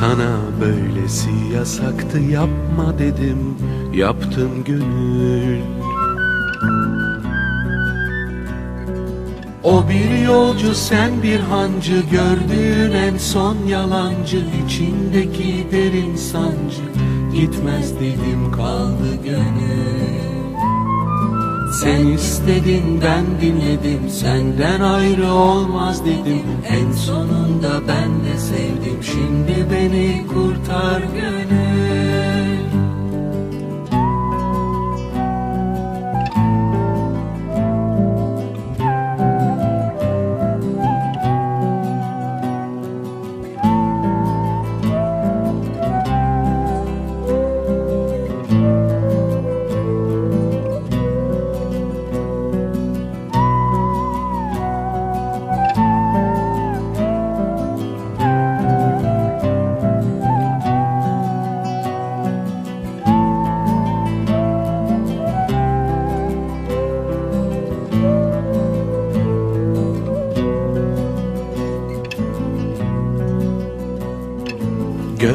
Sana böylesi yasaktı yapma dedim yaptın gönül. O bir yolcu sen bir hancı gördüğün en son yalancı içindeki derin sancı. Gitmez dedim kaldı gönül. Sen istedin ben dinledim senden ayrı olmaz dedim. En sonunda ben de sevdim şimdi beni kurtar gönül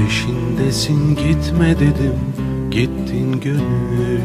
peşindesin gitme dedim gittin gönül.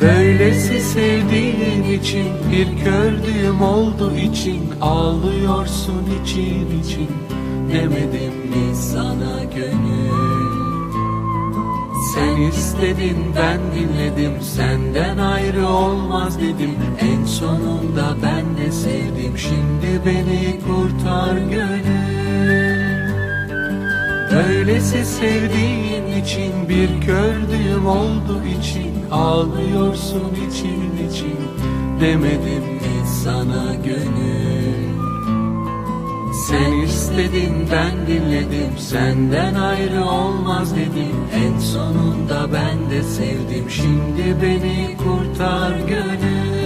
Böylesi sevdiğin için bir kördüğüm oldu için Ağlıyorsun için için demedim mi sana gönül Sen istedin ben dinledim. Senden ayrı olmaz dedim. En sonunda ben de sevdim. Şimdi beni kurtar gönül. Öylesi sevdiğin için bir kördüğüm oldu için. Ağlıyorsun için için. Demedim mi sana gönül. Sen istedin ben dinledim senden ayrı olmaz dedim. En sonunda ben de sevdim şimdi beni kurtar gönül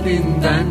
istedin ben